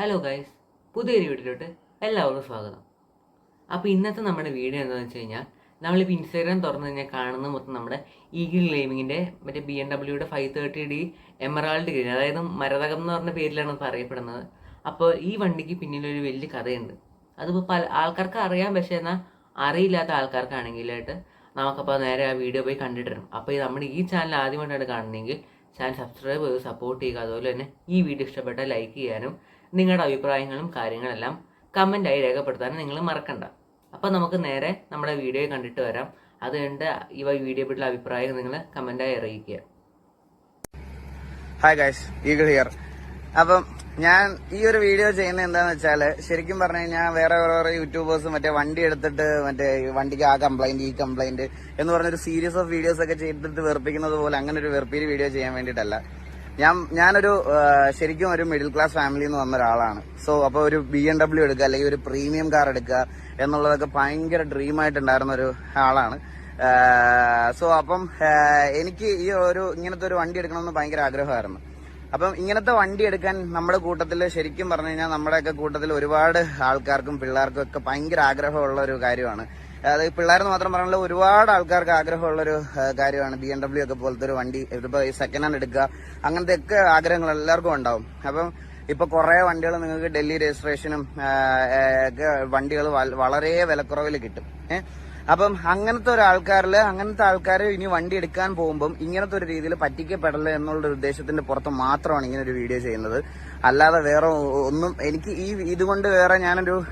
Hello guys പുതിയൊരു വീഡിയോയിലോട്ട് എല്ലാവർക്കും സ്വാഗതം. അപ്പോൾ ഇന്നത്തെ നമ്മുടെ വീഡിയോ എന്താണെന്ന് വെച്ച് കഴിഞ്ഞാൽ നമ്മളിപ്പോൾ ഇൻസ്റ്റാഗ്രാം തുറന്നു കഴിഞ്ഞാൽ കാണുന്ന മൊത്തം നമ്മുടെ ഈഗിൾ ഗെയിമിങ്ങിന്റെ മറ്റേ B M ഡബ്ല്യൂയുടെ five thirty D emerald green അതായത് മരതകം എന്ന് പറഞ്ഞ പേരിലാണ് അറിയപ്പെടുന്നത് അപ്പോൾ ഈ വണ്ടിക്ക് പിന്നിലൊരു വലിയ കഥയുണ്ട്. അതിപ്പോൾ പല ആൾക്കാർക്ക് അറിയാം പക്ഷേ എന്നാൽ അറിയില്ലാത്ത ആൾക്കാർക്കാണെങ്കിലായിട്ട് നമുക്കപ്പോൾ നേരെ ആ വീഡിയോ പോയി കണ്ടിട്ട് വരും അപ്പോൾ നമ്മുടെ ഈ ചാനൽ ആദ്യമായിട്ടാണ് കാണുന്നതെങ്കിൽ ചാനൽ സബ്സ്ക്രൈബ് ചെയ്ത് സപ്പോർട്ട് ചെയ്യുക. അതുപോലെ തന്നെ ഈ വീഡിയോ ഇഷ്ടപ്പെട്ടാൽ ലൈക്ക് ചെയ്യാനും നിങ്ങളുടെ അഭിപ്രായങ്ങളും കാര്യങ്ങളെല്ലാം കമന്റായി രേഖപ്പെടുത്താനും നിങ്ങൾ മറക്കണ്ട. അപ്പോൾ നമുക്ക് നേരെ നമ്മുടെ വീഡിയോ കണ്ടിട്ട് വരാം. അത് കണ്ട് ഈ വീഡിയോ പറ്റിയുള്ള അഭിപ്രായം നിങ്ങൾ കമന്റായി അറിയിക്കുക. ഹായ് ഗൈസ് ഈഗിൾ ഹിയർ അപ്പം ഞാൻ ഈ ഒരു വീഡിയോ ചെയ്യുന്നത് എന്താന്ന് വെച്ചാൽ ശരിക്കും പറഞ്ഞു കഴിഞ്ഞാൽ വേറെ വേറെ യൂട്യൂബേഴ്സ് മറ്റേ വണ്ടി എടുത്തിട്ട് മറ്റേ വണ്ടിക്ക് ആ കംപ്ലൈന്റ് ഈ കംപ്ലൈന്റ് എന്ന് പറഞ്ഞൊരു സീരീസ് ഓഫ് വീഡിയോസ് ഒക്കെ ചെയ്തിട്ട് വെറുപ്പിക്കുന്നത് പോലെ അങ്ങനെ ഒരു വെറുപ്പീര് വീഡിയോ ചെയ്യാൻ വേണ്ടിയിട്ടല്ല ഞാൻ ഞാനൊരു ശരിക്കും ഒരു മിഡിൽ ക്ലാസ് ഫാമിലിയിൽ നിന്ന് വന്ന ഒരാളാണ്. സോ അപ്പോൾ ഒരു ബി എം ഡബ്ല്യു എടുക്കുക അല്ലെങ്കിൽ ഒരു പ്രീമിയം കാർ എടുക്കുക എന്നുള്ളതൊക്കെ ഭയങ്കര ഡ്രീം ആയിട്ടുണ്ടായിരുന്ന ഒരു ആളാണ്. സോ അപ്പം എനിക്ക് ഈ ഒരു ഇങ്ങനത്തെ ഒരു വണ്ടി എടുക്കണമെന്ന് ഭയങ്കര ആഗ്രഹമായിരുന്നു. അപ്പം ഇങ്ങനത്തെ വണ്ടി എടുക്കാൻ നമ്മുടെ കൂട്ടത്തിൽ ശരിക്കും പറഞ്ഞു കഴിഞ്ഞാൽ നമ്മുടെയൊക്കെ കൂട്ടത്തിൽ ഒരുപാട് ആൾക്കാർക്കും പിള്ളേർക്കും ഒക്കെ ഭയങ്കര ആഗ്രഹമുള്ള ഒരു കാര്യമാണ്. അത് പിള്ളേരെന്ന് മാത്രം പറഞ്ഞാൽ ഒരുപാട് ആൾക്കാർക്ക് ആഗ്രഹമുള്ള ഒരു കാര്യമാണ് ബി എം ഡബ്ല്യു ഒക്കെ പോലത്തെ ഒരു വണ്ടി. ഇതിപ്പോ സെക്കൻഡ് ഹാൻഡ് എടുക്കുക. അങ്ങനത്തെ ഒക്കെ ആഗ്രഹങ്ങൾ എല്ലാവർക്കും ഉണ്ടാവും. അപ്പം ഇപ്പൊ കുറെ വണ്ടികൾ നിങ്ങൾക്ക് ഡൽഹി രജിസ്ട്രേഷനും ഒക്കെ വണ്ടികൾ വളരെ വിലക്കുറവിൽ കിട്ടും. ഏഹ് അപ്പം അങ്ങനത്തെ ഒരു ആൾക്കാരിൽ അങ്ങനത്തെ ആൾക്കാർ ഇനി വണ്ടി എടുക്കാൻ പോകുമ്പം ഇങ്ങനത്തെ ഒരു രീതിയിൽ പറ്റിക്കപ്പെടൽ എന്നുള്ള ഒരു ഉദ്ദേശത്തിന്റെ പുറത്ത് മാത്രമാണ് ഇങ്ങനെ ഒരു വീഡിയോ ചെയ്യുന്നത്. അല്ലാതെ വേറെ ഒന്നും എനിക്ക് ഈ ഇതുകൊണ്ട് വേറെ ഞാനൊരു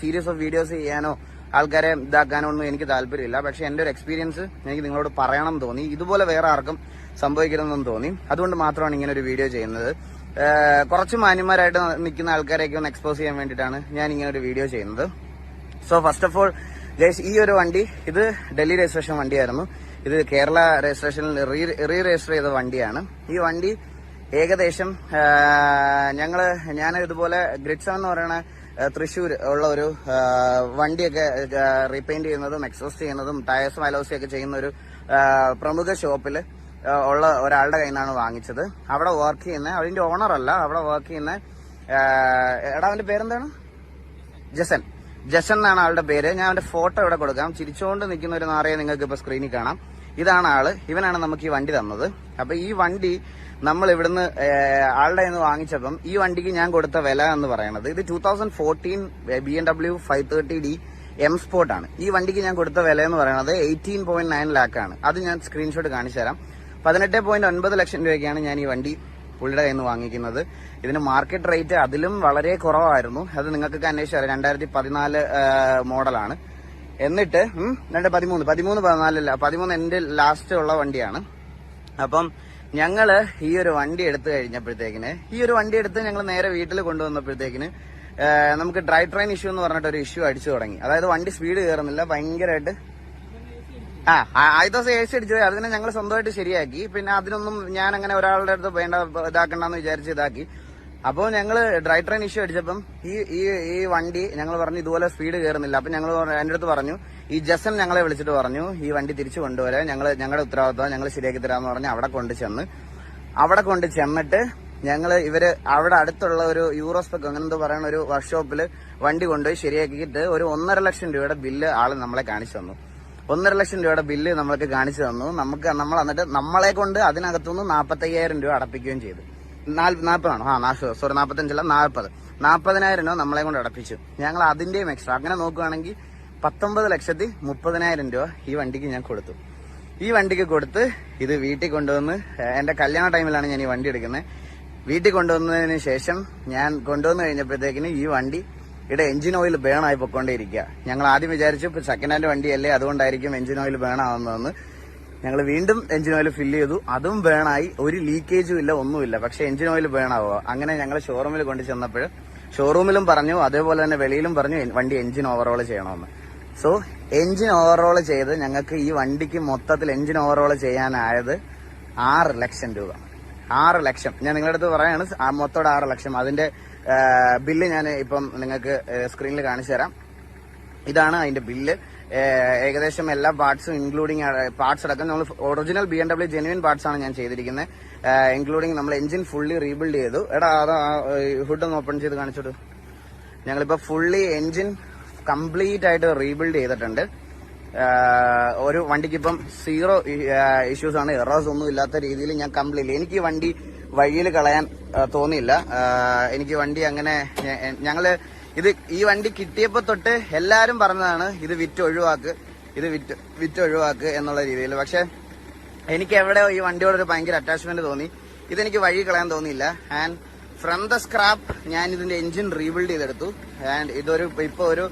സീരീസ് ഓഫ് വീഡിയോസ് ചെയ്യാനോ ആൾക്കാരെ ഇതാക്കാനൊന്നും എനിക്ക് താല്പര്യമില്ല. പക്ഷെ എന്റെ ഒരു എക്സ്പീരിയൻസ് എനിക്ക് നിങ്ങളോട് പറയണം തോന്നി. ഇതുപോലെ വേറെ ആർക്കും സംഭവിക്കരുതെന്ന് തോന്നി. അതുകൊണ്ട് മാത്രമാണ് ഇങ്ങനെ ഒരു വീഡിയോ ചെയ്യുന്നത്. കുറച്ച് മാന്യന്മാരായിട്ട് നിൽക്കുന്ന ആൾക്കാരെയൊക്കെ ഒന്ന് എക്സ്പോസ് ചെയ്യാൻ വേണ്ടിയിട്ടാണ് ഞാൻ ഇങ്ങനെ ഒരു വീഡിയോ ചെയ്യുന്നത്. So first of all Jayesh ഈ ഒരു വണ്ടി ഇത് ഡൽഹി രജിസ്ട്രേഷൻ വണ്ടിയായിരുന്നു. ഇത് കേരള രജിസ്ട്രേഷനിൽ റീ രജിസ്റ്റർ ചെയ്ത വണ്ടിയാണ്. ഈ വണ്ടി ഏകദേശം ഞങ്ങൾ ഞാൻ ഇതുപോലെ ഗ്രിഡ്സ് എന്ന് പറയുന്ന തൃശ്ശൂർ ഉള്ള ഒരു വണ്ടിയൊക്കെ റീപെയിന്റ് ചെയ്യുന്നതും എക്സോസ്റ്റ് ചെയ്യുന്നതും ടയേഴ്സും അലോസും ഒക്കെ ചെയ്യുന്ന ഒരു പ്രമുഖ ഷോപ്പിൽ ഉള്ള ഒരാളുടെ കയ്യിൽ നിന്നാണ് വാങ്ങിച്ചത്. അവിടെ വർക്ക് ചെയ്യുന്ന അതിന്റെ ഓണർ അല്ല അവിടെ വർക്ക് ചെയ്യുന്ന എടാ അവന്റെ പേരെന്താണ്? ജസൻ. ജസൻ എന്നാണ് ആളുടെ പേര്. ഞാൻ അവന്റെ ഫോട്ടോ ഇവിടെ കൊടുക്കാം. ചിരിച്ചുകൊണ്ട് നിൽക്കുന്ന ഒരു നാറയെ നിങ്ങൾക്ക് ഇപ്പൊ സ്ക്രീനിൽ കാണാം. ഇതാണ് ആൾ. ഇവനാണ് നമുക്ക് ഈ വണ്ടി തന്നത്. അപ്പൊ ഈ വണ്ടി നമ്മൾ ഇവിടുന്ന് ആളുടെ നിന്ന് വാങ്ങിച്ചപ്പം ഈ വണ്ടിക്ക് ഞാൻ കൊടുത്ത വില എന്ന് പറയുന്നത് ഇത് two thousand fourteen B M W five thirty D M sport ആണ്. ഈ വണ്ടിക്ക് ഞാൻ കൊടുത്ത വില എന്ന് പറയുന്നത് എയ്റ്റീൻ പോയിന്റ് നയൻ ലാക്ക് ആണ്. അത് ഞാൻ സ്ക്രീൻഷോട്ട് കാണിച്ചു തരാം. പതിനെട്ട് പോയിന്റ് ഒൻപത് ലക്ഷം രൂപയ്ക്കാണ് ഞാൻ ഈ വണ്ടി പുള്ളിയുടെ കയ്യിൽ നിന്ന് വാങ്ങിക്കുന്നത്. ഇതിന് മാർക്കറ്റ് റേറ്റ് അതിലും വളരെ കുറവായിരുന്നു. അത് നിങ്ങൾക്കൊക്കെ അന്വേഷിച്ചറിയാം രണ്ടായിരത്തി പതിനാല് മോഡലാണ് എന്നിട്ട് രണ്ട് പതിമൂന്ന്. പതിമൂന്ന് പതിനാലല്ല പതിമൂന്ന് എന്റെ ലാസ്റ്റ് ഉള്ള വണ്ടിയാണ്. അപ്പം ഞങ്ങൾ ഈ ഒരു വണ്ടി എടുത്തു കഴിഞ്ഞപ്പോഴത്തേക്കിന് ഈ ഒരു വണ്ടി എടുത്ത് ഞങ്ങൾ നേരെ വീട്ടിൽ കൊണ്ടുവന്നപ്പോഴത്തേക്കിന് നമുക്ക് ഡ്രൈ ട്രെയിൻ ഇഷ്യൂ എന്ന് പറഞ്ഞിട്ട് ഒരു ഇഷ്യൂ അടിച്ചു തുടങ്ങി. അതായത് വണ്ടി സ്പീഡ് കയറുന്നില്ല ഭയങ്കരമായിട്ട് ആ- ആദ്യ ദിവസം എ സി അടിച്ചു പോയി. അതിനെ ഞങ്ങൾ സ്വന്തമായിട്ട് ശരിയാക്കി. പിന്നെ അതിനൊന്നും ഞാൻ അങ്ങനെ ഒരാളുടെ അടുത്ത് വേണ്ട ഇതാക്കണ്ടെന്ന് വിചാരിച്ച് ഇതാക്കി. അപ്പോൾ ഞങ്ങൾ ഡ്രൈ ട്രെയിൻ ഇഷ്യൂ അടിച്ചപ്പം ഈ ഈ ഈ വണ്ടി ഞങ്ങൾ പറഞ്ഞു ഇതുപോലെ സ്പീഡ് കയറുന്നില്ല അപ്പം ഞങ്ങൾ എന്റെ അടുത്ത് പറഞ്ഞു ഈ ജസൻ ഞങ്ങളെ വിളിച്ചിട്ട് പറഞ്ഞു ഈ വണ്ടി തിരിച്ചു കൊണ്ടുവരാൻ ഞങ്ങൾ ഞങ്ങളുടെ ഉത്തരവാദിത്വം ഞങ്ങൾ ശരിയാക്കി തരാമെന്ന് പറഞ്ഞ് അവിടെ കൊണ്ട് ചെന്ന് അവിടെ കൊണ്ട് ചെന്നിട്ട് ഞങ്ങൾ ഇവർ അവിടെ അടുത്തുള്ള ഒരു യൂറോസ്പെക് അങ്ങനെ എന്തോ പറയുന്ന ഒരു വർക്ക്ഷോപ്പിൽ വണ്ടി കൊണ്ടുപോയി ശരിയാക്കിയിട്ട് ഒരു ഒന്നര ലക്ഷം രൂപയുടെ ബില്ല് ആൾ നമ്മളെ കാണിച്ചു തന്നു. ഒന്നര ലക്ഷം രൂപയുടെ ബില്ല് നമ്മൾക്ക് കാണിച്ചു തന്നു. നമുക്ക് നമ്മൾ എന്നിട്ട് നമ്മളെ കൊണ്ട് അതിനകത്തുനിന്ന് നാൽപ്പത്തയ്യായിരം രൂപ അടപ്പിക്കുകയും ചെയ്തു. നാൽപ്പതാണോ? ആ നാൽപ്പത്. സോറി നാൽപ്പത്തഞ്ചല്ല നാൽപ്പത്. നാൽപ്പതിനായിരം രൂപ നമ്മളെ കൊണ്ട് അടപ്പിച്ചു. ഞങ്ങൾ അതിന്റെയും എക്സ്ട്രാ അങ്ങനെ നോക്കുകയാണെങ്കിൽ പത്തൊമ്പത് ലക്ഷത്തി മുപ്പതിനായിരം രൂപ ഈ വണ്ടിക്ക് ഞാൻ കൊടുത്തു. ഈ വണ്ടിക്ക് കൊടുത്ത് ഇത് വീട്ടിൽ കൊണ്ടുവന്ന് എന്റെ കല്യാണ ടൈമിലാണ് ഞാൻ ഈ വണ്ടി എടുക്കുന്നത്. വീട്ടിൽ കൊണ്ടുവന്നതിന് ശേഷം ഞാൻ കൊണ്ടുവന്ന് കഴിഞ്ഞപ്പോഴത്തേക്കിന് ഈ വണ്ടി ഇവിടെ എഞ്ചിൻ ഓയിൽ ബേൺ ആയി പൊക്കോണ്ടേയിരിക്കുക ഞങ്ങൾ ആദ്യം വിചാരിച്ചു സെക്കൻഡ് ഹാൻഡ് വണ്ടിയല്ലേ അതുകൊണ്ടായിരിക്കും എഞ്ചിൻ ഓയിൽ ബേൺ ആവുന്നതെന്ന്. ഞങ്ങൾ വീണ്ടും എഞ്ചിൻ ഓയിൽ ഫില്ല് ചെയ്തു. അതും ബേണായി ഒരു ലീക്കേജും ഇല്ല ഒന്നുമില്ല. പക്ഷെ എഞ്ചിൻ ഓയിൽ വേണാവോ അങ്ങനെ ഞങ്ങൾ ഷോറൂമിൽ കൊണ്ട് ചെന്നപ്പോൾ ഷോറൂമിലും പറഞ്ഞു അതേപോലെ തന്നെ വെളിയിലും പറഞ്ഞു വണ്ടി എഞ്ചിൻ ഓവറോൾ ചെയ്യണമെന്ന് സോ എഞ്ചിൻ ഓവറോൾ ചെയ്ത് ഞങ്ങൾക്ക് ഈ വണ്ടിക്ക് മൊത്തത്തിൽ എഞ്ചിൻ ഓവറോൾ ചെയ്യാനായത് ആറ് ലക്ഷം രൂപ. ആറ് ലക്ഷം. ഞാൻ നിങ്ങളുടെ അടുത്ത് പറയാണ് മൊത്തം ആറ് ലക്ഷം. അതിന്റെ ബില്ല് ഞാൻ ഇപ്പം നിങ്ങൾക്ക് സ്ക്രീനിൽ കാണിച്ചു തരാം. ഇതാണ് അതിന്റെ ബില്ല്. ഏകദേശം എല്ലാ പാർട്സും ഇൻക്ലൂഡിങ് പാർട്സ് അടക്കം നമ്മൾ original B M W genuine parts ആണ് ഞാൻ ചെയ്തിരിക്കുന്നത് ഇൻക്ലൂഡിങ് നമ്മൾ എഞ്ചിൻ ഫുള്ളി റീബിൽഡ് ചെയ്തു. എടാ അതാ ഹുഡ് ഒന്ന് ഓപ്പൺ ചെയ്ത് കാണിച്ചോട്. ഞങ്ങളിപ്പോ ഫുള്ളി എഞ്ചിൻ കംപ്ലീറ്റ് ആയിട്ട് റീബിൽഡ് ചെയ്തിട്ടുണ്ട്. ഒരു വണ്ടിക്ക് ഇപ്പം സീറോ ഇഷ്യൂസ് ആണ്. എറേഴ്സ് ഒന്നും ഇല്ലാത്ത രീതിയിൽ ഞാൻ കംപ്ലീറ്റ് എനിക്ക് വണ്ടി വഴിയിൽ കളയാൻ തോന്നിയില്ല. എനിക്ക് വണ്ടി അങ്ങനെ ഞങ്ങൾ ഇത് ഈ വണ്ടി കിട്ടിയപ്പോ തൊട്ട് എല്ലാരും പറഞ്ഞതാണ് ഇത് വിറ്റ് ഒഴിവാക്ക് ഇത് വിറ്റ് വിറ്റ് ഒഴിവാക്ക് എന്നുള്ള രീതിയിൽ. പക്ഷെ എനിക്ക് എവിടെയോ ഈ വണ്ടിയോട് ഒരു ഭയങ്കര അറ്റാച്ച്മെന്റ് തോന്നി. ഇതെനിക്ക് വഴി കളയാൻ തോന്നിയില്ല. ആൻഡ് ഫ്രം ദ സ്ക്രാപ്പ് ഞാൻ ഇതിന്റെ എഞ്ചിൻ റീബിൽഡ് ചെയ്തെടുത്തു. ആൻഡ് ഇതൊരു ഇപ്പൊ ഒരു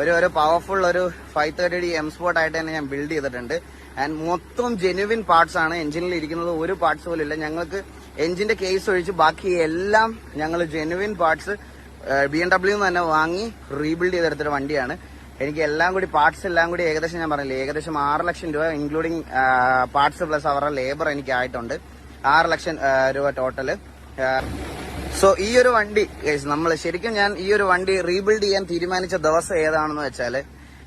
ഒരു ഒരു പവർഫുൾ ഒരു five thirty D M sport ആയിട്ട് തന്നെ ഞാൻ ബിൽഡ് ചെയ്തിട്ടുണ്ട്. ആൻഡ് മൊത്തം ജെനുവിൻ പാർട്സ് ആണ്. എഞ്ചിനിൽ ഇരിക്കുന്നത് ഒരു പാർട്സ് പോലും ഇല്ല. ഞങ്ങൾക്ക് എഞ്ചിന്റെ കേസ് ഒഴിച്ച് ബാക്കി എല്ലാം ഞങ്ങൾ genuine parts B M W തന്നെ വാങ്ങി റീബിൽഡ് ചെയ്തെടുത്തൊരു വണ്ടിയാണ്. എനിക്ക് എല്ലാം കൂടി പാർട്സ് എല്ലാം കൂടി ഏകദേശം ഞാൻ പറഞ്ഞില്ലേ ഏകദേശം ആറ് ലക്ഷം രൂപ ഇൻക്ലൂഡിങ് പാർട്സ് പ്ലസ് അവരുടെ ലേബർ എനിക്ക് ആയിട്ടുണ്ട് ആറ് ലക്ഷം രൂപ ടോട്ടൽ സോ ഈ ഒരു വണ്ടി നമ്മൾ ശരിക്കും ഞാൻ ഈ ഒരു വണ്ടി റീബിൽഡ് ചെയ്യാൻ തീരുമാനിച്ച ദിവസം ഏതാണെന്ന് വെച്ചാൽ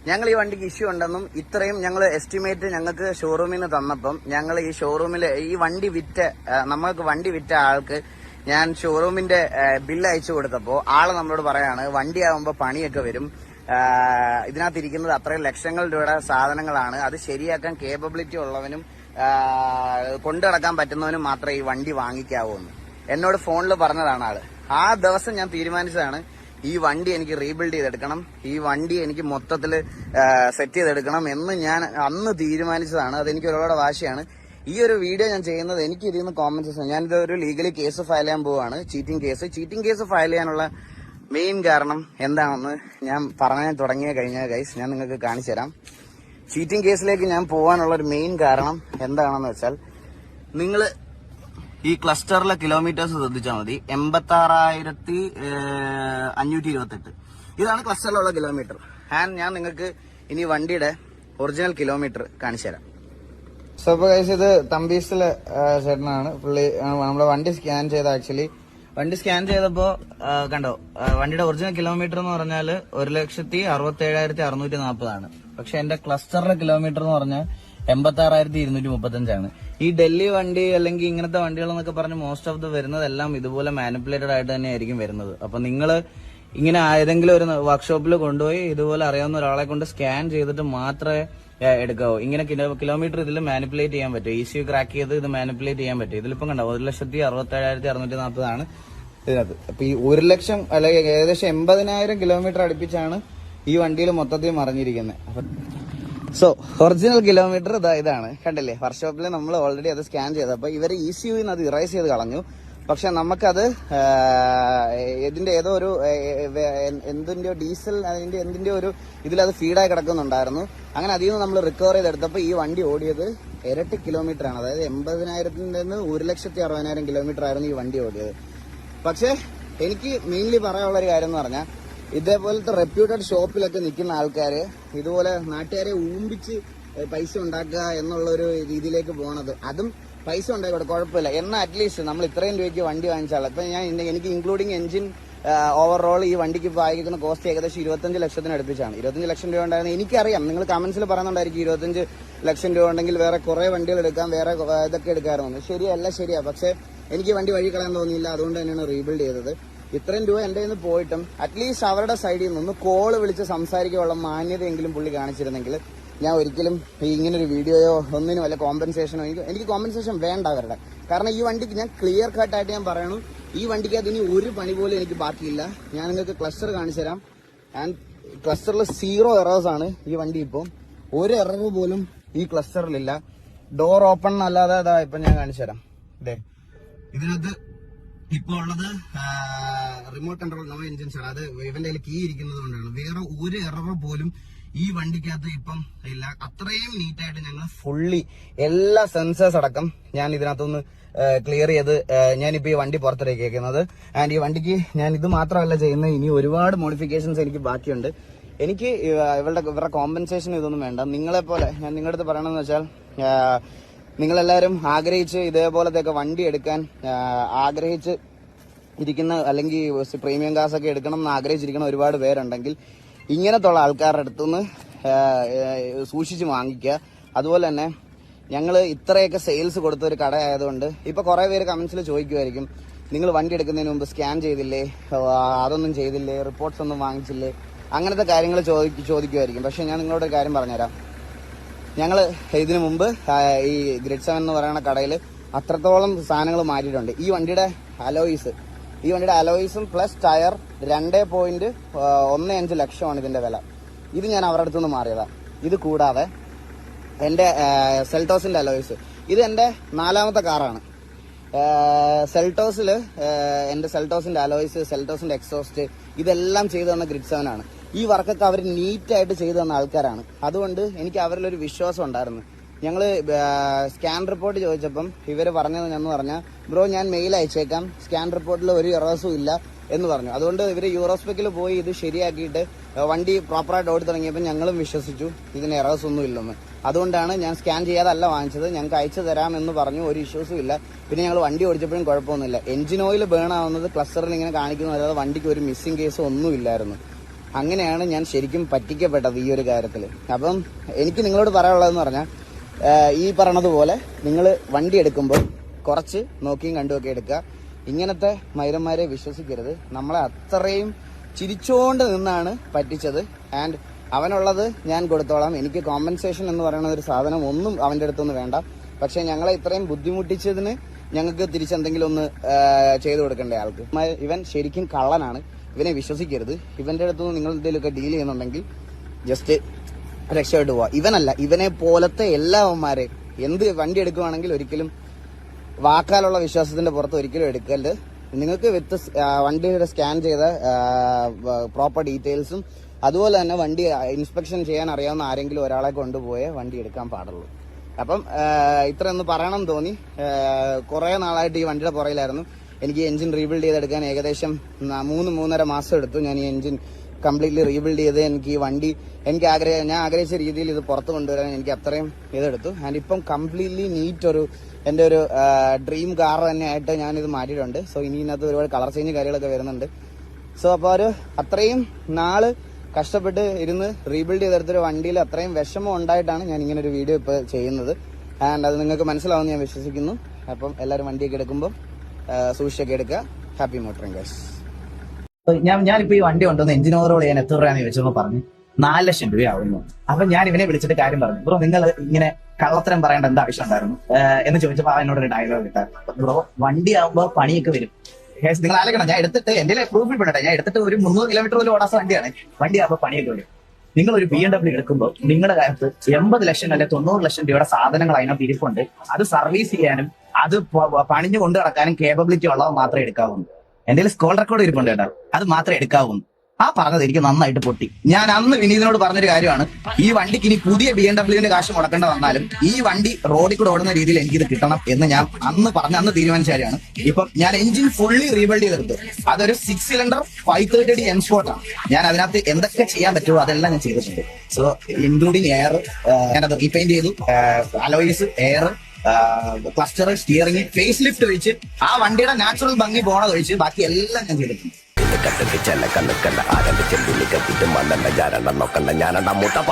ഞങ്ങൾ ഈ വണ്ടിക്ക് ഇഷ്യൂ ഉണ്ടെന്നും ഇത്രയും ഞങ്ങൾ എസ്റ്റിമേറ്റ് ഞങ്ങൾക്ക് ഷോറൂമിൽ നിന്ന് തന്നപ്പം ഞങ്ങൾ ഈ ഷോറൂമിൽ ഈ വണ്ടി വിറ്റ നമ്മൾക്ക് വണ്ടി വിറ്റ ആൾക്ക് ഞാൻ ഷോറൂമിന്റെ ബില്ല് അയച്ചു കൊടുത്തപ്പോ ആൾ നമ്മളോട് പറയാണ് വണ്ടി ആകുമ്പോൾ പണിയൊക്കെ വരും. ഇതിനകത്തിരിക്കുന്നത് അത്രയും ലക്ഷങ്ങൾ രൂപയുടെ സാധനങ്ങളാണ്. അത് ശരിയാക്കാൻ കേപ്പബിലിറ്റി ഉള്ളവനും കൊണ്ടുനടക്കാൻ കൊണ്ടു നടക്കാൻ പറ്റുന്നവനും മാത്രമേ ഈ വണ്ടി വാങ്ങിക്കാവൂ എന്ന്. എന്നോട് ഫോണിൽ പറഞ്ഞതാണ് ആൾ. ആ ദിവസം ഞാൻ തീരുമാനിച്ചതാണ് ഈ വണ്ടി എനിക്ക് റീബിൽഡ് ചെയ്തെടുക്കണം. ഈ വണ്ടി എനിക്ക് മൊത്തത്തിൽ സെറ്റ് ചെയ്തെടുക്കണം എന്ന് ഞാൻ അന്ന് തീരുമാനിച്ചതാണ്. അതെനിക്ക് ഒരുപാട് വാശിയാണ്. ഈ ഒരു വീഡിയോ ഞാൻ ചെയ്യുന്നത് എനിക്ക് ഇതിൽ കോമന്റ് സെക്ഷൻ ഞാനിത് ഒരു ലീഗലി കേസ് ഫയൽ ചെയ്യാൻ പോവാണ്. Cheating case cheating case file ചെയ്യാനുള്ള മെയിൻ കാരണം എന്താണെന്ന് ഞാൻ പറയാൻ തുടങ്ങിയ കഴിഞ്ഞ ഗൈസ് ഞാൻ നിങ്ങൾക്ക് കാണിച്ചു തരാം. ചീറ്റിംഗ് കേസിലേക്ക് ഞാൻ പോകാനുള്ള ഒരു മെയിൻ കാരണം എന്താണെന്ന് വെച്ചാൽ നിങ്ങൾ ഈ ക്ലസ്റ്ററിലെ കിലോമീറ്റേഴ്സ് ശ്രദ്ധിച്ചാൽ മതി. എൺപത്തി ആറായിരത്തി അഞ്ഞൂറ്റി ഇരുപത്തെട്ട് ഇതാണ് ക്ലസ്റ്ററിലുള്ള കിലോമീറ്റർ ആൻഡ് ഞാൻ നിങ്ങൾക്ക് ഇനി വണ്ടിയുടെ ഒറിജിനൽ കിലോമീറ്റർ കാണിച്ചു തരാം. സോ guys ഇത് തമ്പീസിലെ ചേട്ടനാണ്. പുള്ളി നമ്മളെ വണ്ടി സ്കാൻ ചെയ്ത ആക്ച്വലി വണ്ടി സ്കാൻ ചെയ്തപ്പോ കണ്ടോ വണ്ടിയുടെ ഒറിജിനൽ കിലോമീറ്റർ എന്ന് പറഞ്ഞാൽ ഒരു ലക്ഷത്തി അറുപത്തി ഏഴായിരത്തി അറുന്നൂറ്റി നാൽപ്പതാണ് പക്ഷെ എന്റെ ക്ലസ്റ്ററിലെ കിലോമീറ്റർ എന്ന് പറഞ്ഞാൽ എൺപത്തി ആറായിരത്തി ഇരുന്നൂറ്റി മുപ്പത്തഞ്ചാണ്. ഈ ഡൽഹി വണ്ടി അല്ലെങ്കിൽ ഇങ്ങനത്തെ വണ്ടികൾ എന്നൊക്കെ പറഞ്ഞ് മോസ്റ്റ് ഓഫ് ദ വരുന്നതെല്ലാം ഇതുപോലെ മാനിപ്പുലേറ്റഡ് ആയിട്ട് തന്നെ ആയിരിക്കും വരുന്നത്. അപ്പൊ നിങ്ങൾ ഇങ്ങനെ ഏതെങ്കിലും ഒരു വർക്ക്ഷോപ്പിൽ കൊണ്ടുപോയി ഇതുപോലെ അറിയാവുന്ന ഒരാളെ കൊണ്ട് സ്കാൻ ചെയ്തിട്ട് മാത്രമേ എടുക്കാവൂ? ഇങ്ങനെ കിലോമീറ്റർ ഇതിൽ മാനിപ്പുലേറ്റ് ചെയ്യാൻ പറ്റും. ഈസി ക്രാക്ക് ചെയ്ത് ഇത് മാനിപ്പുലേറ്റ് ചെയ്യാൻ പറ്റും. ഇതിലിപ്പം കണ്ടോ ഒരു ലക്ഷത്തി അറുപത്തേഴായിരത്തി അറുന്നൂറ്റി നാൽപ്പതാണ് ഇതിനകത്ത്. അപ്പൊ ഈ ഒരു ലക്ഷം അല്ലെങ്കിൽ ഏകദേശം എൺപതിനായിരം കിലോമീറ്റർ അടുപ്പിച്ചാണ് ഈ വണ്ടിയിൽ മൊത്തത്തിൽ മറിഞ്ഞിരിക്കുന്നത്. സോ ഒറിജിനൽ കിലോമീറ്റർ ഇതാ ഇതാണ്. കണ്ടില്ലേ? വർക്ക്ഷോപ്പിൽ നമ്മൾ ഓൾറെഡി അത് സ്കാൻ ചെയ്തപ്പോൾ ഇവർ ഇ സി യുന്ന് അത് ഇറൈസ് ചെയ്ത് കളഞ്ഞു. പക്ഷെ നമുക്കത് ഇതിന്റെ ഏതോ ഒരു എന്തിന്റെ ഡീസൽ അതിന്റെ എന്തിന്റെ ഒരു ഇതിലത് ഫീഡായി കിടക്കുന്നുണ്ടായിരുന്നു. അങ്ങനെ അതിൽ നിന്ന് നമ്മൾ റിക്കവർ ചെയ്തെടുത്തപ്പോൾ ഈ വണ്ടി ഓടിയത് ഇരട്ടി കിലോമീറ്റർ ആണ്. അതായത് എൺപതിനായിരത്തിൽ നിന്ന് ഒരു ലക്ഷത്തി അറുപതിനായിരം കിലോമീറ്റർ ആയിരുന്നു ഈ വണ്ടി ഓടിയത്. പക്ഷെ എനിക്ക് മെയിൻലി പറയാനുള്ള ഒരു കാര്യം എന്ന് പറഞ്ഞാൽ ഇതേപോലത്തെ റെപ്യൂട്ടഡ് ഷോപ്പിലൊക്കെ നിൽക്കുന്ന ആൾക്കാര് ഇതുപോലെ നാട്ടുകാരെ ഊമ്പിച്ച് പൈസ ഉണ്ടാക്കുക എന്നുള്ള ഒരു രീതിയിലേക്ക് പോണത്. അതും പൈസ ഉണ്ടായിക്കോട്ടെ കുഴപ്പമില്ല. എന്നാൽ അറ്റ്ലീസ്റ്റ് നമ്മൾ ഇത്രയും രൂപയ്ക്ക് വണ്ടി വാങ്ങിച്ചാൽ ഇപ്പം ഞാൻ എനിക്ക് ഇൻക്ലൂഡിങ് എഞ്ചിൻ ഓവറോൾ ഈ വണ്ടിക്ക് വായിക്കുന്ന കോസ്റ്റ് ഏകദേശം ഇരുപത്തഞ്ച് ലക്ഷത്തിന് അടുപ്പിച്ചാണ്. ഇരുപത്തഞ്ച് ലക്ഷം രൂപ ഉണ്ടായിരുന്നു എനിക്കറിയാം. നിങ്ങൾ കമന്റ്സിൽ പറയുന്നുണ്ടായിരിക്കും ഇരുപത്തഞ്ച് ലക്ഷം രൂപ ഉണ്ടെങ്കിൽ വേറെ കുറെ വണ്ടികൾ എടുക്കാം വേറെ ഇതൊക്കെ എടുക്കാറുണ്ട് ശരിയല്ല ശരിയാ. പക്ഷേ എനിക്ക് വണ്ടി വഴി കളയാൻ തോന്നിയില്ല. അതുകൊണ്ട് തന്നെയാണ് റീബിൽഡ് ചെയ്തത്. ഇത്രയും രൂപ എന്റെ നിന്ന് പോയിട്ടും അറ്റ്ലീസ്റ്റ് അവരുടെ സൈഡിൽ നിന്ന് കോൾ വിളിച്ച് സംസാരിക്കാനുള്ള മാന്യതയെങ്കിലും പുള്ളി കാണിച്ചിരുന്നെങ്കിൽ ഞാൻ ഒരിക്കലും ഈ ഇങ്ങനൊരു വീഡിയോയോ ഒന്നിനും വല്ല കോമ്പൻസേഷനോ എനിക്ക് എനിക്ക് കോമ്പൻസേഷൻ വേണ്ട അവരുടെ. കാരണം ഈ വണ്ടിക്ക് ഞാൻ ക്ലിയർ കട്ടായിട്ട് ഞാൻ പറയണു. ഈ വണ്ടിക്ക് ഇനി ഒരു പണി പോലും എനിക്ക് ബാക്കിയില്ല. ഞാൻ നിങ്ങൾക്ക് ക്ലസ്റ്റർ കാണിച്ചു തരാം. ആൻഡ് ക്ലസ്റ്ററിൽ സീറോ എറേഴ്സ് ആണ് ഈ വണ്ടി ഇപ്പോൾ ഒരു എറർ പോലും ഈ ക്ലസ്റ്ററിലില്ല ഡോർ ഓപ്പൺ അല്ലാതെ അതാ ഇപ്പൊ ഞാൻ കാണിച്ചു തരാം. ഇതേ ഇതിനകത്ത് ഇപ്പൊ ഉള്ളത് റിമോട്ട് കൺട്രോൾ നോ എൻജിൻസ് ആണ്. അത് ഇവന്റെ കയ്യിൽ കീ ഇരിക്കുന്നത് കൊണ്ടാണ്. വേറെ ഒരു എറർ പോലും ഈ വണ്ടിക്കകത്ത് ഇപ്പം ഇല്ല അത്രയും നീറ്റായിട്ട് ഞങ്ങൾ ഫുള്ളി എല്ലാ സെൻസേഴ്സ് അടക്കം ഞാൻ ഇതിനകത്തുനിന്ന് ക്ലിയർ ചെയ്ത് ഞാനിപ്പോ ഈ വണ്ടി പുറത്തിറക്കിയേക്കുന്നത് ആൻഡ് ഈ വണ്ടിക്ക് ഞാൻ ഇത് മാത്രമല്ല ചെയ്യുന്നത്. ഇനി ഒരുപാട് മോഡിഫിക്കേഷൻസ് എനിക്ക് ബാക്കിയുണ്ട്. എനിക്ക് ഇവളുടെ ഇവരുടെ കോമ്പൻസേഷൻ ഇതൊന്നും വേണ്ട. നിങ്ങളെ പോലെ ഞാൻ നിങ്ങളുടെ അടുത്ത് പറയണമെന്ന് വെച്ചാൽ നിങ്ങളെല്ലാവരും ആഗ്രഹിച്ച് ഇതേപോലത്തെയൊക്കെ വണ്ടി എടുക്കാൻ ആഗ്രഹിച്ച് ഇരിക്കുന്ന അല്ലെങ്കിൽ പ്രീമിയം കാസ് ഒക്കെ എടുക്കണം എന്ന് ആഗ്രഹിച്ചിരിക്കുന്ന ഒരുപാട് പേരുണ്ടെങ്കിൽ ഇങ്ങനത്തുള്ള ആൾക്കാരുടെ അടുത്തുനിന്ന് സൂക്ഷിച്ച് വാങ്ങിക്കുക. അതുപോലെ തന്നെ ഞങ്ങൾ ഇത്രയൊക്കെ സെയിൽസ് കൊടുത്ത ഒരു കട ആയതുകൊണ്ട് ഇപ്പോൾ കുറേ പേര് കമൻസിൽ ചോദിക്കുമായിരിക്കും നിങ്ങൾ വണ്ടി എടുക്കുന്നതിന് മുമ്പ് സ്കാൻ ചെയ്തില്ലേ? അതൊന്നും ചെയ്തില്ലേ? റിപ്പോർട്ട്സ് ഒന്നും വാങ്ങിച്ചില്ലേ? അങ്ങനത്തെ കാര്യങ്ങൾ ചോദി ചോദിക്കുമായിരിക്കും പക്ഷേ ഞാൻ നിങ്ങളോട് ഒരു കാര്യം പറഞ്ഞുതരാം. ഞങ്ങൾ ഇതിനു മുമ്പ് ഈ ഗ്രിഡ് സെവൻ എന്ന് പറയുന്ന കടയിൽ അത്രത്തോളം സാധനങ്ങൾ മാറ്റിയിട്ടുണ്ട്. ഈ വണ്ടിയുടെ അലോയിസ് ഈ വണ്ടിയുടെ അലോയിസും പ്ലസ് ടയർ രണ്ട് പോയിന്റ് ഒന്ന് അഞ്ച് ലക്ഷമാണ് ഇതിന്റെ വില. ഇത് ഞാൻ അവരുടെ അടുത്തുനിന്ന് മാറിയതാ. ഇത് കൂടാതെ എന്റെ സെൽട്ടോസിന്റെ അലോയിസ് ഇത് എന്റെ നാലാമത്തെ കാറാണ് സെൽട്ടോസിൽ എന്റെ സെൽട്ടോസിന്റെ അലോയിസ് സെൽട്ടോസിന്റെ എക്സോസ്റ്റ് ഇതെല്ലാം ചെയ്തു തന്ന ഗ്രിഡ് സെവൻ ആണ്. ഈ വർക്കൊക്കെ അവർ നീറ്റായിട്ട് ചെയ്തു തന്ന ആൾക്കാരാണ്. അതുകൊണ്ട് എനിക്ക് അവരിലൊരു വിശ്വാസം ഉണ്ടായിരുന്നു. ഞങ്ങൾ സ്കാൻ റിപ്പോർട്ട് ചോദിച്ചപ്പം ഇവർ പറഞ്ഞത് എന്ന് പറഞ്ഞാൽ ബ്രോ ഞാൻ മെയിൽ അയച്ചേക്കാം. സ്കാൻ റിപ്പോർട്ടിൽ ഒരു എറേഴ്സും ഇല്ല എന്ന് പറഞ്ഞു. അതുകൊണ്ട് ഇവർ യൂറോസ്പെക്കിൽ പോയി ഇത് ശരിയാക്കിയിട്ട് വണ്ടി പ്രോപ്പറായിട്ട് ഓടി തുടങ്ങിയപ്പോൾ ഞങ്ങളും വിശ്വസിച്ചു ഇതിന് എറേഴ്സ് ഇല്ലെന്ന്. അതുകൊണ്ടാണ് ഞാൻ സ്കാൻ ചെയ്യാതല്ല വാങ്ങിച്ചത്. ഞങ്ങൾക്ക് അയച്ചു തരാമെന്ന് പറഞ്ഞു ഒരു ഇഷ്യൂസും ഇല്ല. പിന്നെ ഞങ്ങൾ വണ്ടി ഓടിച്ചപ്പോഴും കുഴപ്പമൊന്നുമില്ല. എഞ്ചിൻ ഓയിൽ ബേൺ ആവുന്നത് ക്ലസ്റ്ററിൽ ഇങ്ങനെ കാണിക്കുന്നു അല്ലാതെ വണ്ടിക്ക് ഒരു മിസ്സിംഗ് കേസ് ഒന്നും ഇല്ലായിരുന്നു. അങ്ങനെയാണ് ഞാൻ ശരിക്കും പറ്റിക്കപ്പെട്ടത് ഈ ഒരു കാര്യത്തിൽ അപ്പം എനിക്ക് നിങ്ങളോട് പറയാനുള്ളതെന്ന് പറഞ്ഞാൽ ഈ പറഞ്ഞതുപോലെ നിങ്ങൾ വണ്ടി എടുക്കുമ്പോൾ കുറച്ച് നോക്കിയും കണ്ടുമൊക്കെ എടുക്കുക. ഇങ്ങനത്തെ മൈരന്മാരെ വിശ്വസിക്കരുത്. നമ്മളെ അത്രയും ചിരിച്ചുകൊണ്ട് നിന്നാണ് പറ്റിച്ചത്. ആൻഡ് അവനുള്ളത് ഞാൻ കൊടുത്തോളാം. എനിക്ക് കോമ്പൻസേഷൻ എന്ന് പറയുന്ന ഒരു സാധനം ഒന്നും അവന്റെ അടുത്തൊന്നും വേണ്ട. പക്ഷെ ഞങ്ങളെ ഇത്രയും ബുദ്ധിമുട്ടിച്ചതിന് ഞങ്ങൾക്ക് തിരിച്ചെന്തെങ്കിലും ഒന്ന് ചെയ്തു കൊടുക്കേണ്ട ആൾക്ക്? ഇവൻ ശരിക്കും കള്ളനാണ്. ഇവനെ വിശ്വസിക്കരുത്. ഇവന്റെ അടുത്തുനിന്ന് നിങ്ങൾ എന്തെങ്കിലുമൊക്കെ ഡീൽ ചെയ്യുന്നുണ്ടെങ്കിൽ ജസ്റ്റ് രക്ഷപ്പെട്ട് പോവാ. ഇവനല്ല ഇവനെ പോലത്തെ എല്ലാവന്മാരെയും എന്ത് വണ്ടി എടുക്കുവാണെങ്കിൽ ഒരിക്കലും വാക്കാലുള്ള വിശ്വാസത്തിന്റെ പുറത്ത് ഒരിക്കലും എടുക്കരുത്. നിങ്ങൾക്ക് വിത്ത് വണ്ടിയുടെ സ്കാൻ ചെയ്ത പ്രോപ്പർ ഡീറ്റെയിൽസും അതുപോലെ തന്നെ വണ്ടി ഇൻസ്പെക്ഷൻ ചെയ്യാൻ അറിയാവുന്ന ആരെങ്കിലും ഒരാളെ കൊണ്ടുപോയേ വണ്ടി എടുക്കാൻ പാടുള്ളൂ. അപ്പം ഇത്രയൊന്ന് പറയണം തോന്നി കുറെ നാളായിട്ട് ഈ വണ്ടിയുടെ പുറയിലായിരുന്നു എനിക്ക് എഞ്ചിൻ റീബിൽഡ് ചെയ്തെടുക്കാൻ ഏകദേശം മൂന്ന് മൂന്നര മാസം എടുത്തു. ഞാൻ ഈ എഞ്ചിൻ കംപ്ലീറ്റ്ലി റീബിൽഡ് ചെയ്ത് എനിക്ക് ഈ വണ്ടി എനിക്ക് ആഗ്രഹ ഞാൻ ആഗ്രഹിച്ച രീതിയിൽ ഇത് പുറത്ത് കൊണ്ടുവരാൻ എനിക്ക് അത്രയും ഇതെടുത്തു. ആൻഡ് ഇപ്പം കംപ്ലീറ്റ്ലി നീറ്റ് ഒരു എന്റെ ഒരു ഡ്രീം കാർ തന്നെ ആയിട്ട് ഞാനിത് മാറ്റിയിട്ടുണ്ട്. സോ ഇനി ഇതിനകത്ത് ഒരുപാട് കളർ ചേഞ്ച് കാര്യങ്ങളൊക്കെ വരുന്നുണ്ട്. സോ അപ്പോൾ ഒരു അത്രയും നാൾ കഷ്ടപ്പെട്ട് ഇരുന്ന് റീബിൽഡ് ചെയ്തെടുത്തൊരു വണ്ടിയിൽ അത്രയും വിഷമം ഉണ്ടായിട്ടാണ് ഞാൻ ഇങ്ങനെ ഒരു വീഡിയോ ഇപ്പോൾ ചെയ്യുന്നത്. ആൻഡ് അത് നിങ്ങൾക്ക് മനസ്സിലാവുമെന്ന് ഞാൻ വിശ്വസിക്കുന്നു. അപ്പം എല്ലാവരും വണ്ടിയൊക്കെ എടുക്കുമ്പോൾ സൂക്ഷിച്ചൊക്കെ എടുക്കുക. ഹാപ്പി മോട്ടറിംഗ് ഗൈസ് ഞാൻ ഞാനിപ്പോ ഈ വണ്ടി കൊണ്ടുവന്ന് എഞ്ചിൻ ഓവറോൾ ചെയ്യാൻ എത്ര രൂപയാണെന്ന് ചോദിച്ചപ്പോ പറഞ്ഞു നാല് ലക്ഷം രൂപയാവുന്നു അപ്പൊ ഞാൻ ഇവനെ വിളിച്ചിട്ട് കാര്യം പറഞ്ഞു ബ്രോ നിങ്ങൾ ഇങ്ങനെ കള്ളത്തരം പറയേണ്ട എന്താ ആവശ്യം ഉണ്ടായിരുന്നു? എന്ന് ചോദിച്ചപ്പോ എന്നോട് ഒരു ഡയലോഗ് ഇട്ടാ. ബ്രോ വണ്ടി ആവുമ്പോ പണിയൊക്കെ വരും. നിങ്ങൾ ആലോചിക്കണം ഞാൻ എടുത്തിട്ട് എന്റെ പ്രൂഫിൽ പെടട്ടെ ഞാൻ എടുത്തിട്ട് ഒരു മുന്നൂറ് കിലോമീറ്റർ പോലും ഓടാത്ത വണ്ടിയാണ്. വണ്ടി ആവുമ്പോ പണിയൊക്കെ വരും. നിങ്ങൾ ഒരു ബി എം ഡബ്ല്യൂ എടുക്കുമ്പോൾ നിങ്ങളുടെ കാലത്ത് എൺപത് ലക്ഷം അല്ലെ തൊണ്ണൂറ് ലക്ഷം രൂപയുടെ സാധനങ്ങൾ അതിനകത്ത് ഇരിപ്പുണ്ട്. അത് സർവീസ് ചെയ്യാനും അത് പണിഞ്ഞു കൊണ്ടു നടക്കാനും കേപ്പബിലിറ്റി ഉള്ളവ മാത്രമേ എടുക്കാവുള്ളൂ. എന്റെ സ്കോൾ റെക്കോർഡ് ഇരിപ്പുണ്ട് കേട്ടോ. അത് മാത്രമേ എടുക്കാവൂ. ആ പറഞ്ഞത് എനിക്ക് നന്നായിട്ട് പൊട്ടി. ഞാൻ അന്ന് വിനീതിനോട് പറഞ്ഞൊരു കാര്യമാണ്. ഈ വണ്ടിക്ക് ഇനി പുതിയ ബി എം ഡബ്ല്യുവിന്റെ കാശ് മുടക്കേണ്ട വന്നാലും ഈ വണ്ടി റോഡിൽ കൂടെ ഓടുന്ന രീതിയിൽ എനിക്കിത് കിട്ടണം എന്ന് ഞാൻ അന്ന് പറഞ്ഞ അന്ന് തീരുമാനിച്ച കാര്യമാണ്. ഇപ്പം ഞാൻ എഞ്ചിൻ ഫുള്ളി റീബിൽഡ് ചെയ്തെടുത്തു. അതൊരു six cylinder five thirty D എൻസ്പോർട്ടാണ് ഞാൻ അതിനകത്ത് എന്തൊക്കെ ചെയ്യാൻ പറ്റുമോ അതെല്ലാം ഞാൻ ചെയ്തിട്ടുണ്ട്. സോ ഇൻക്ലൂഡിങ് എയർ ഞാനത് റീപെയിന്റ് ചെയ്തു. Alloys air cluster steering facelift ഒഴിച്ച് ആ വണ്ടിയുടെ നാച്ചുറൽ ഭംഗി പോണത് ഒഴിച്ച് ബാക്കി എല്ലാം ഞാൻ ചെയ്തിട്ടുണ്ട്. കണ്ടിട്ട് ചെല്ല ആരംഭിച്ചു കത്തിട്ട് മണ്ണെണ്ണ ഞാനെണ്ണം നോക്കണ്ട ഞാനെണ്ണം മുട്ടപ്പ.